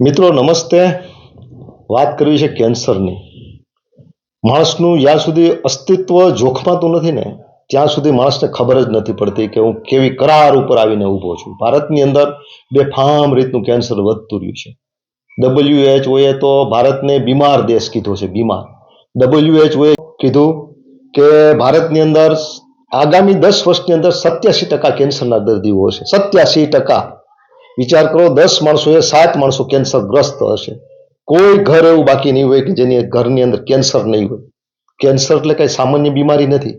મિત્રો, નમસ્તે. વાત કરવી છે કેન્સરની. માણસનું જ્યાં સુધી અસ્તિત્વ જોખમાતું નથી ને, ત્યાં સુધી માણસને ખબર જ નથી પડતી કે હું કેવી કરાર ઉપર આવીને ઊભો છું. ભારતની અંદર બેફામ રીતનું કેન્સર વધતું રહ્યું છે. ડબલ્યુએચઓએ તો ભારતને બીમાર દેશ કીધો છે, બીમાર. ડબલ્યુએચઓએ કીધું કે ભારતની અંદર આગામી દસ વર્ષની અંદર સત્યાસી ટકા કેન્સરના દર્દીઓ હશે. સત્યાસી ટકા. વિચાર કરો, દસ માણસોએ સાત માણસો કેન્સરગ્રસ્ત હશે. કોઈ ઘર એવું બાકી નહીં હોય કે જેની ઘરની અંદર કેન્સર નહીં હોય. કેન્સર એટલે કઈ સામાન્ય બીમારી નથી.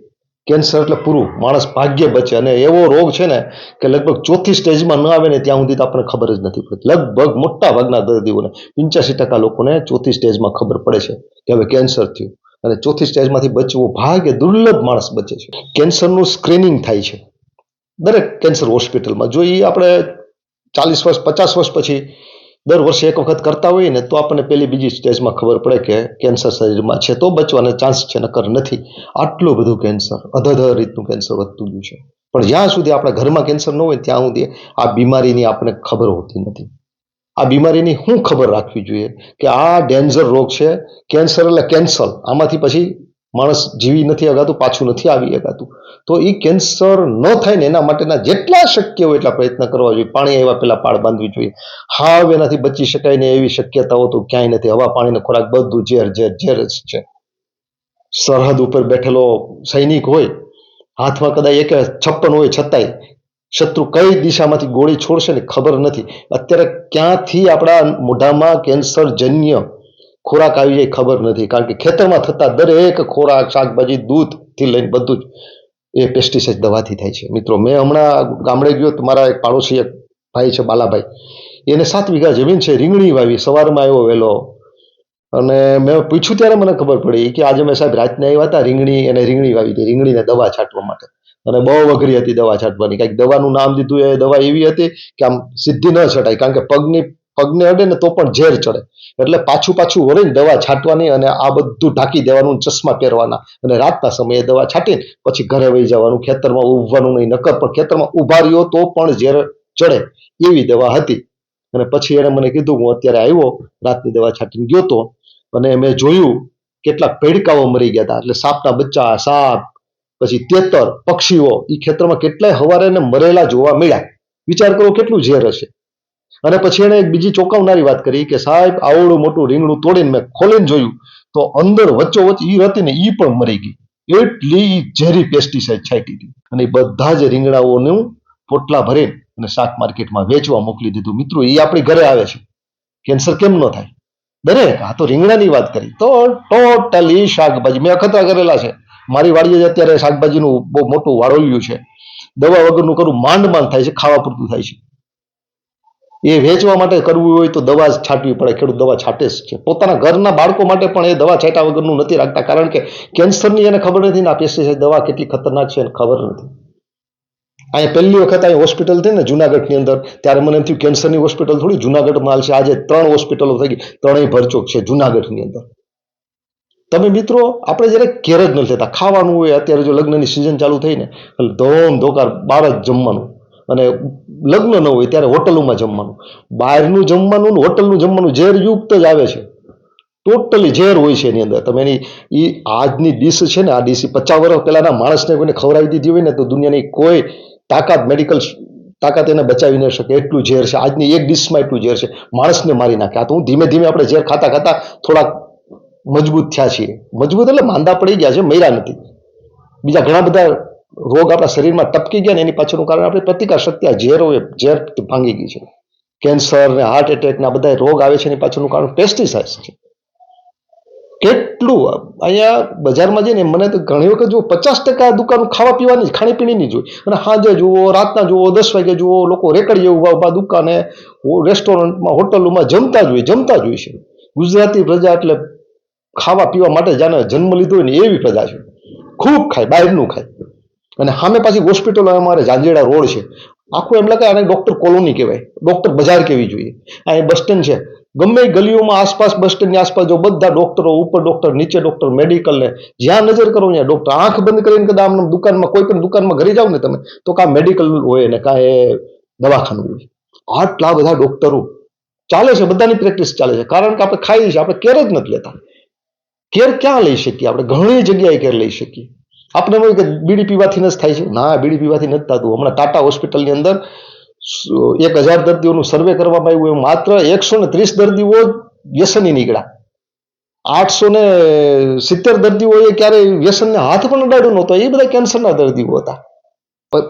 કેન્સર એટલે પૂરું, માણસ ભાગ્ય બચે. અને એવો રોગ છે ને કે લગભગ ચોથી સ્ટેજમાં ન આવે ને ત્યાં સુધી તો આપણને ખબર જ નથી પડતી. લગભગ મોટા ભાગના દર્દીઓને પંચ્યાસી ટકા લોકોને ચોથી સ્ટેજમાં ખબર પડે છે કે હવે કેન્સર થયું. અને ચોથી સ્ટેજમાંથી બચવું ભાગ્ય દુર્લભ માણસ બચે છે. કેન્સરનું સ્ક્રીનિંગ થાય છે. દરેક કેન્સર હોસ્પિટલમાં. જો એ આપણે ચાલીસ વર્ષ, પચાસ વર્ષ પછી દર વર્ષે એક વખત કરતા હોઈએ ને, તો આપણને પેલી બીજી સ્ટેજમાં ખબર પડે કે કેન્સર શરીરમાં છે તો બચવાના ચાન્સ છે, નકર નથી. આટલું બધું કેન્સર અધધ રીતનું કેન્સર વધતું ગયું છે. પણ જ્યાં સુધી આપણા ઘરમાં કેન્સર ન હોય ત્યાં સુધી આ બીમારીની આપણને ખબર હોતી નથી. આ બીમારીની શું ખબર રાખવી જોઈએ કે આ ડેન્જર રોગ છે, કેન્સર એટલે કેન્સર. આમાંથી પછી માણસ જીવી નથી અગાતું, પાછું નથી આવી અગાતું. તો એ કેન્સર ન થાય ને એના માટેના જેટલા શક્ય હોય એટલા પ્રયત્ન કરવા જોઈએ. પાણી આવ્યા પહેલાં પાળ બાંધવી જોઈએ. હાવ એનાથી બચી શકાય ને એવી શક્યતાઓ તો ક્યાંય નથી. હવા, પાણીનો ખોરાક બધું ઝેર ઝેર ઝેર જ છે. સરહદ ઉપર બેઠેલો સૈનિક હોય, હાથમાં કદાચ એક છપ્પન હોય છતાંય, શત્રુ કઈ દિશામાંથી ગોળી છોડશે ને ખબર નથી. અત્યારે ક્યાંથી આપણા મોઢામાં કેન્સર જન્ય ખોરાક આવી જાય ખબર નથી. કારણ કે ખેતરમાં થતા દરેક ખોરાક, શાકભાજી દૂધથી લઈને બધું જ એ પેસ્ટિસાઇડ દવાથી થાય છે. મિત્રો, મેં હમણાં ગામડે ગયો તો મારા એક પાડોશી એક ભાઈ છે, બાલાભાઈ. એને સાત વીઘા જમીન છે, રીંગણી વાવી, સવારમાં આવ્યો વહેલો. અને મેં પૂછ્યું ત્યારે મને ખબર પડી કે આજે મેં સાહેબ રાતને આવ્યા હતા, રીંગણી એને રીંગણી વાવી હતી, રીંગણીને દવા છાંટવા માટે. અને બહુ અઘરી હતી દવા છાંટવાની. કાંઈક દવાનું નામ દીધું એ દવા એવી હતી કે આમ સીધી ન છટાય. કારણ કે પગની પગને અડે ને તો પણ ઝેર ચડે. એટલે પાછું પાછું વળીને દવા છાંટવાની અને આ બધું ઢાંકી દેવાનું ચશ્મા પહેરવાના. અને રાતના સમયે દવા છાંટીને પછી ઘરે વહી જવાનું, ખેતરમાં ઊભવાનું નહીં, નકર પણ ખેતરમાં ઊભા રહ્યો તો પણ ઝેર ચડે એવી દવા હતી. અને પછી એને મને કીધું, હું અત્યારે આવ્યો, રાતની દવા છાંટીને ગયો તો, અને મેં જોયું કેટલાક પેડકાઓ મરી ગયા હતા. એટલે સાપના બચ્ચા, સાપ, પછી તેતર, પક્ષીઓ એ ખેતરમાં કેટલાય હવારે ને મરેલા જોવા મળ્યા. વિચાર કરો કેટલું ઝેર હશે. અને પછી એણે એક બીજી ચોંકાવનારી વાત કરી કે સાહેબ, આવડું મોટું રીંગણું તોડીને મેં ખોલીને જોયું, તો અંદર વચ્ચોવચ્ચ ઈ હતી ને ઈ પણ મરી ગઈ. એટલી ઝેરી પેસ્ટિસાઇડ છાંટી હતી. અને બધા જ રીંગણાઓનું પોટલા ભરીને અને શાક માર્કેટમાં વેચવા મોકલી દીધું. મિત્રો એ આપણી ઘરે આવે છે. કેન્સર કેમ ન થાય? દરેક, આ તો રીંગણાની વાત કરી. તો ટોટલી શાકભાજી. મેં અખતરા કરેલા છે. મારી વાડીએ અત્યારે શાકભાજીનું બહુ મોટું વાળોલ્યું છે. દવા વગરનું કરવું માંડ માંડ થાય છે, ખાવા પૂરતું થાય છે. એ વેચવા માટે કરવું હોય તો દવા જ છાંટવી પડે, ખેડૂત દવા છાંટે જ છે. પોતાના ઘરના બાળકો માટે પણ એ દવા છાંટ્યા વગરનું નથી રાખતા, કારણ કે કેન્સરની એને ખબર નથી ને આ પેસ્ટિસાઇડ દવા કેટલી ખતરનાક છે એને ખબર નથી. અહીંયા પહેલી વખત અહીં હોસ્પિટલ થઈ ને જુનાગઢની અંદર, ત્યારે મને એમ થયું કેન્સરની હોસ્પિટલ થોડી જુનાગઢમાં હાલ છે. આજે ત્રણ હોસ્પિટલો થઈ ગઈ, ત્રણેય ભરચોક છે જુનાગઢની અંદર. તમે મિત્રો, આપણે જ્યારે કેર જ નથી લેતા ખાવાનું હોય, અત્યારે જો લગ્નની સિઝન ચાલુ થઈ ને, એટલે ધોમ ધોકાર બહાર જ જમવાનું. અને લગ્ન ન હોય ત્યારે હોટલોમાં જમવાનું. બહારનું જમવાનું ને હોટલનું જમવાનું ઝેરયુક્ત જ આવે છે. ટોટલી ઝેર હોય છે એની અંદર. તમે એની એ આજની ડીશ છે ને, આ ડીશ પચાસ વર્ષ પહેલાંના માણસને કોઈને ખવડાવી દીધી હોય ને, તો દુનિયાની કોઈ તાકાત મેડિકલ તાકાત એને બચાવી ન શકે. એટલું ઝેર છે. આજની એક ડીશમાં એટલું ઝેર છે. માણસને મારી નાખે. આ તો હું ધીમે ધીમે આપણે ઝેર ખાતા ખાતા થોડાક મજબૂત થયા છીએ. મજબૂત એટલે માંદા પડી ગયા છે, મર્યા નથી. બીજા ઘણા બધા રોગ આપણા શરીરમાં ટપકી ગયા ને એની પાછળનું કારણ આપણે પ્રતિકાર શક્તિ, આ ઝેર હોય, ઝેર ભાંગી ગઈ છે. કેન્સર ને હાર્ટ એટેક ના બધા રોગ આવે છે એની પાછળનું કારણ પેસ્ટિસાઇડ છે. કેટલું, અહીંયા બજારમાં જઈને મને તો ઘણી વખત જુઓ, પચાસ ટકા દુકાન ખાવા પીવાની ખાણીપીણીની જોઈ અને સાંજે જુઓ, રાતના જુઓ, દસ વાગે જુઓ, લોકો રેકડીએ ઊભા ઊભા દુકાને રેસ્ટોરન્ટમાં હોટલોમાં જમતા જ હોય, જમતા જ હોય છે. ગુજરાતી પ્રજા એટલે ખાવા પીવા માટે જાણે જન્મ લીધો હોય ને એવી પ્રજા છે. ખૂબ ખાય, બહારનું ખાય. અને સામે પાછી હોસ્પિટલો અમારે ઝાંઝેડા રોડ છે. આખું એમ લાગે આને ડોક્ટર કોલોની કહેવાય. ડોક્ટર બજાર કેવી જોઈએ? આ બસ સ્ટેન્ડ છે. ગમે ગલીઓમાં આસપાસ બસ સ્ટેન્ડની આસપાસ જો બધા ડોક્ટરો ઉપર ડોક્ટર નીચે ડોક્ટર મેડિકલને જ્યાં નજર કરો ત્યાં ડોક્ટર આંખ બંધ કરીને કદાચ આમ દુકાનમાં, કોઈ પણ દુકાનમાં ઘરે જાઓ ને તમે, તો કાં મેડિકલ હોય ને કાં એ દવાખાનું હોય. આટલા બધા ડોક્ટરો ચાલે છે, બધાની પ્રેક્ટિસ ચાલે છે. કારણ કે આપણે ખાઈએ છીએ આપણે કેર જ નથી લેતા. કેર ક્યાં લઈ શકીએ? આપણે ઘણી જગ્યાએ કેર લઈ શકીએ. આપણે હોય કે બીડી પીવાથી જ થાય છે? ના, બીડી પીવાથી નથી થતું. હમણાં ટાટા હોસ્પિટલની અંદર એક હજાર દર્દીઓનું સર્વે કરવામાં આવ્યું એમ. માત્ર એકસો ને ત્રીસ દર્દીઓ વ્યસની નીકળ્યા. આઠસો ને સિત્તેર દર્દીઓએ ક્યારેય વ્યસનને હાથ પણ અડાડ્યો નહોતો. એ બધા કેન્સરના દર્દીઓ હતા.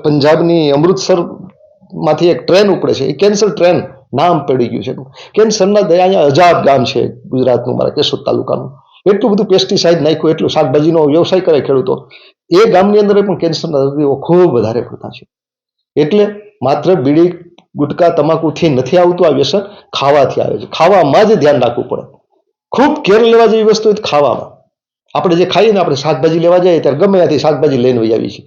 પંજાબની અમૃતસરમાંથી એક ટ્રેન ઉપડે છે. એ કેન્સર ટ્રેન નામ પડી ગયું છે. કેન્સરના દયા અહીંયા અજાબ ગામ છે ગુજરાતનું, મારા કેશોદ તાલુકાનું. એટલું બધું પેસ્ટિસાઇડ નાખ્યું, એટલું શાકભાજીનો વ્યવસાય કરે ખેડૂતો. એ ગામની અંદર પણ કેન્સરના દર્દીઓ ખૂબ વધારે પડતા છે. એટલે માત્ર બીડી, ગુટકા તમાકુથી નથી આવતું આ વ્યસન, ખાવાથી આવે છે. ખાવામાં જ ધ્યાન રાખવું પડે. ખૂબ કેર લેવા જેવી વસ્તુ ખાવામાં. આપણે જે ખાઈએ ને આપણે શાકભાજી લેવા જઈએ ત્યારે ગમે ત્યાંથી શાકભાજી લઈને વહી આવીએ છીએ.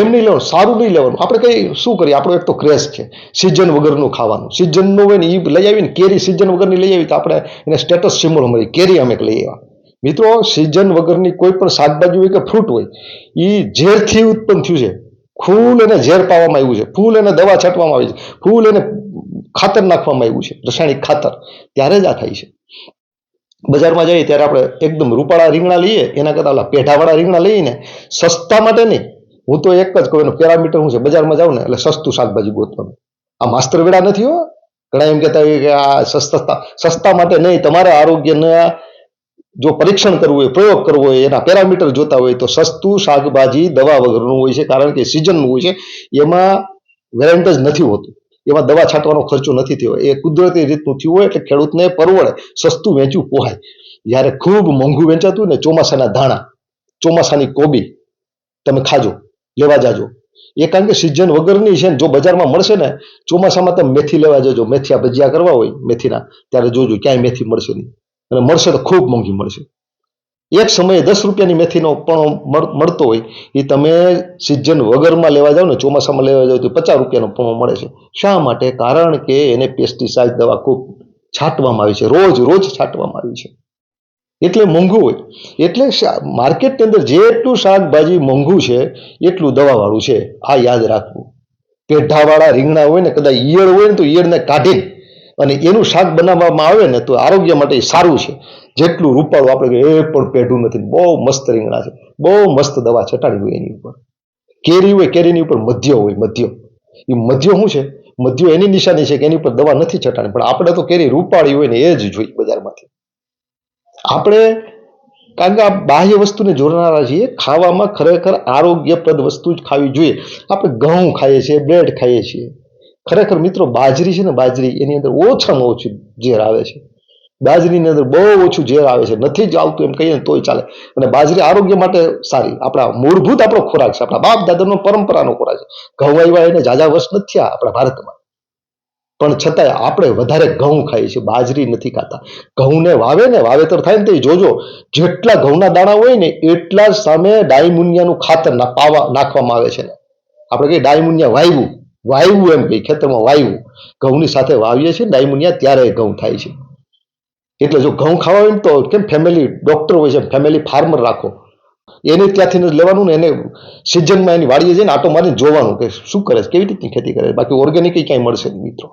એમ નહીં લેવાનું, સારું નહીં લેવાનું. આપણે કઈ શું કરીએ? આપણો એક તો ક્રેઝ છે. સિઝન વગરનું ખાવાનું. સિઝનનું હોય ને એ લઈ આવીને કેરી સિઝન વગરની લઈ આવી તો આપણે એને સ્ટેટસ સિમ્બોલ મળી. કેરી અમે લઈ આવ્યા. મિત્રો સિઝન વગરની કોઈ પણ શાકભાજી હોય કે ફ્રૂટ હોય એ ઝેરથી ઉત્પન્ન થયું છે. ફૂલ એને ઝેર પાવામાં આવ્યું છે. ફૂલ એને દવા છાંટવામાં આવી છે. ફૂલ એને ખાતર નાખવામાં આવ્યું છે. રાસાયણિક ખાતર. ત્યારે જ આ થાય છે. બજારમાં જઈએ ત્યારે આપણે એકદમ રૂપાળા રીંગણા લઈએ, એના કરતાં ઓલા પેઢાવાળા રીંગણા લઈને સસ્તા માટે નહીં. હું તો એક જ કહું, એનો પેરામીટર શું છે? બજારમાં જાઉં ને, એટલે સસ્તું શાકભાજી ગોતવાનું. આ માસ્તર વેળા નથી હો. ઘણા એમ કહેતા કે આ સસ્તા સસ્તા માટે નહીં. તમારા આરોગ્યના જો પરીક્ષણ કરવું હોય, પ્રયોગ કરવો હોય, એના પેરામીટર જોતા હોય, તો સસ્તું શાકભાજી, દવા વગરનું હોય છે, કારણ કે સિઝનનું હોય છે, એમાં વેરેન્ટેજ નથી હોતું. એમાં દવા છાંટવાનો ખર્ચો નથી થયો. એ કુદરતી રીતનું થયું હોય એટલે ખેડૂતને પરવડે, સસ્તું વેચવું પોહાય. જ્યારે ખૂબ મોંઘું વેચાતું ને, ચોમાસાના ધાણા, ચોમાસાની કોબી, તમે ખાજો, લેવા જાજો. એ કારણ કે સિઝન વગરની છે ને, જો બજારમાં મળશે ને, ચોમાસામાં તમે મેથી લેવા જજો. મેથીયા ભજીયા કરવા હોય, મેથીના. ત્યારે જોજો, ક્યાંય મેથી મળશે નહીં. અને મળશે તો ખૂબ મોંઘી મળશે એક સમયે દસ રૂપિયાની મેથીનો પણ મળતો હોય, એ તમે સિઝન વગરમાં લેવા જાઓ ને, ચોમાસામાં લેવા જાઓ તો પચાસ રૂપિયાનો પણ મળે છે. શા માટે? કારણ કે એને પેસ્ટિસાઇડ દવા ખૂબ છાંટવામાં આવી છે. રોજ રોજ છાંટવામાં આવી છે. એટલે મોંઘું હોય. એટલે માર્કેટની અંદર જેટલું શાકભાજી મોંઘું છે, એટલું દવાવાળું છે. આ યાદ રાખવું. પેઢાવાળા રીંગણા હોય ને, કદાચ ઈયળ હોય ને, તો ઈયળને કાઢીને અને એનું શાક બનાવવામાં આવે ને તો આરોગ્ય માટે સારું છે. જેટલું રૂપાળું આપણે એ પણ પેઢું નથી. બહુ મસ્ત રીંગણા છે. બહુ મસ્ત દવા છટાડી હોય એની ઉપર. કેરી હોય, કેરીની ઉપર મધ્ય હોય, મધ્ય. એ મધ્ય શું છે? મધ્ય એની નિશાની છે કે એની ઉપર દવા નથી છટાણી પણ આપણે તો કેરી રૂપાળી હોય ને એ જ જોઈએ બજારમાંથી. આપણે કારણ કે આ બાહ્ય વસ્તુને જોડનારા છીએ, ખાવામાં ખરેખર આરોગ્યપ્રદ વસ્તુ જ ખાવી જોઈએ. આપણે ઘઉં ખાઈએ છીએ, બ્રેડ ખાઈએ છીએ. ખરેખર મિત્રો, બાજરી છે ને, બાજરી એની અંદર ઓછામાં ઓછું ઝેર આવે છે. બાજરીની અંદર બહુ ઓછું ઝેર આવે છે. નથી જ આવતું એમ કહીએ તોય ચાલે. અને બાજરી આરોગ્ય માટે સારી. આપણા મૂળભૂત આપણો ખોરાક છે. આપણા બાપ દાદાનો પરંપરાનો ખોરાક છે. ઘઉં આવ્યા એને જાજા વર્ષ નથી થયા આપણા ભારતમાં. પણ છતાંય આપણે વધારે ઘઉં ખાઈએ છીએ. બાજરી નથી ખાતા. ઘઉંને વાવે ને, વાવેતર થાય ને તો જોજો, જેટલા ઘઉંના દાણા હોય ને, એટલા સામે ડાયમુનિયાનું ખાતર પાવા, નાખવામાં આવે છે ને આપણે કહીએ ડાયમુનિયા વાવ્યું વાવ્યું એમ કે ખેતરમાં વાયવું ઘઉંની સાથે વાવીએ છીએ, ડાયમોનિયા ત્યારે ઘઉં થાય છે. એટલે જો ઘઉં ખાવા હોય તો કેમ ફેમિલી ડૉક્ટર હોય છે ફેમિલી ફાર્મર રાખો. એને ત્યાંથી જ લેવાનું ને એને સિઝનમાં એની વાડીએ જઈને આટો મારીને જોવાનું કે શું કરે છે, કેવી રીતની ખેતી કરે છે, બાકી ઓર્ગેનિક ક્યાંય મળશે નહીં મિત્રો.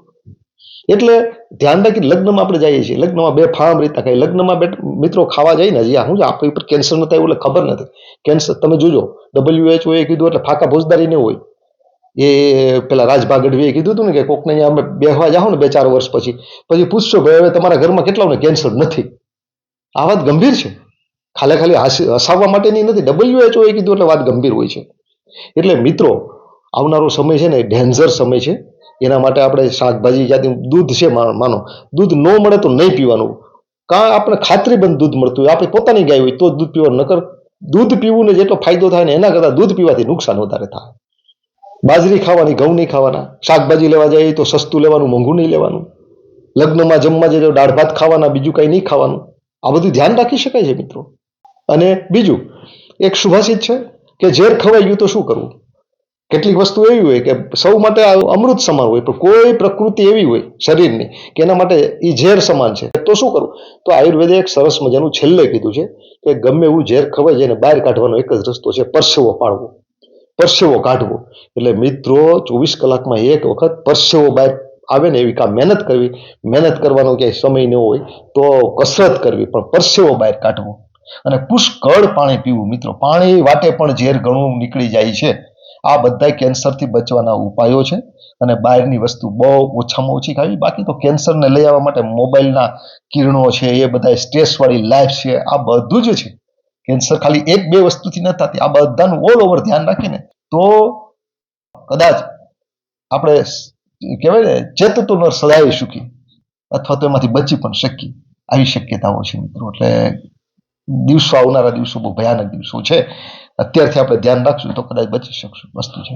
એટલે ધ્યાન રાખી લગ્નમાં આપણે જઈએ છીએ. લગ્નમાં બે ફાર્મ રીતના ખાઈ લગ્નમાં બે મિત્રો ખાવા જઈએ ને, હજી હું આપણી ઉપર કેન્સર નથી આવ્યું એટલે ખબર નથી. કેન્સર તમે જોજો. ડબલ્યુએચઓ એ કીધું એટલે ફાકા ભોજદારી ને હોય. એ પેલા રાજભા ગઢવીએ કીધું હતું ને કે કોકને અહીંયા અમે બેહવા જાઓ ને બે ચાર વર્ષ પછી પછી પૂછશો, ભાઈ, હવે તમારા ઘરમાં કેટલાઓને કેન્સર નથી? આ વાત ગંભીર છે. ખાલી ખાલી હાસી, હસાવવા માટેની નથી ડબલ્યુએચઓ એ કીધું એટલે વાત ગંભીર હોય છે. એટલે મિત્રો, આવનારો સમય છે ને ડેન્જર સમય છે. એના માટે આપણે શાકભાજી જાતિ દૂધ છે માનો, દૂધ ન મળે તો નહીં પીવાનું. કાં આપણે ખાતરીબંધ દૂધ મળતું હોય, આપણે પોતાની ગાય હોય તો દૂધ પીવાનું, નકર દૂધ પીવું ને જેટલો ફાયદો થાય ને એના કરતાં દૂધ પીવાથી નુકસાન વધારે થાય. બાજરી ખાવાની, ઘઉં નહીં ખાવાના, શાકભાજી લેવા જાય તો સસ્તું લેવાનું, મોંઘું નહીં લેવાનું. લગ્નમાં, જમવા જઈએ તો દાળ ભાત ખાવાના, બીજું કંઈ નહીં ખાવાનું. આ બધું ધ્યાન રાખી શકાય છે મિત્રો. અને બીજું, એક સુભાષિત છે કે ઝેર ખવાઈ ગયું તો શું કરવું? કેટલીક વસ્તુ એવી હોય કે સૌ માટે અમૃત સમાન હોય, પણ કોઈ પ્રકૃતિ એવી હોય શરીરની કે એના માટે એ ઝેર સમાન છે. તો શું કરવું? તો આયુર્વેદે એક સરસ મજાનું છેલ્લે કીધું છે કે ગમે એવું ઝેર ખવાય એને બહાર કાઢવાનો એક જ રસ્તો છે પરસેવો પાડવો પરસેવો કાઢવો. એટલે મિત્રો, ચોવીસ કલાકમાં એક વખત પરસેવો બહાર આવે ને એવી કામ મહેનત કરવી. મહેનત કરવાનો ક્યાંય સમય ન હોય તો કસરત કરવી, પણ પરસેવો બહાર કાઢવો. અને પુષ્કળ પાણી પીવું મિત્રો. પાણી વાટે પણ ઝેર ઘણું નીકળી જાય છે. આ બધા કેન્સરથી બચવાના ઉપાયો છે. અને બહારની વસ્તુ બહુ ઓછામાં ઓછી ખાવી. બાકી તો કેન્સરને લઈ આવવા માટે મોબાઈલના કિરણો છે, એ બધા સ્ટ્રેસવાળી લાઈફ છે. આ બધું જ છે. કેન્સર ખાલી એક બે વસ્તુથી ન થતી, આ બધાનું ઓલ ઓવર ધ્યાન રાખીને, તો કદાચ આપણે કહેવાય ને ચેતતો ન સદાય સુખી, અથવા તો એમાંથી બચી પણ શકીએ, આવી શક્યતાઓ છે મિત્રો. એટલે દિવસો આવનારા દિવસો બહુ ભયાનક દિવસો છે. અત્યારથી આપણે ધ્યાન રાખશું તો કદાચ બચી શકશું. વસ્તુ છે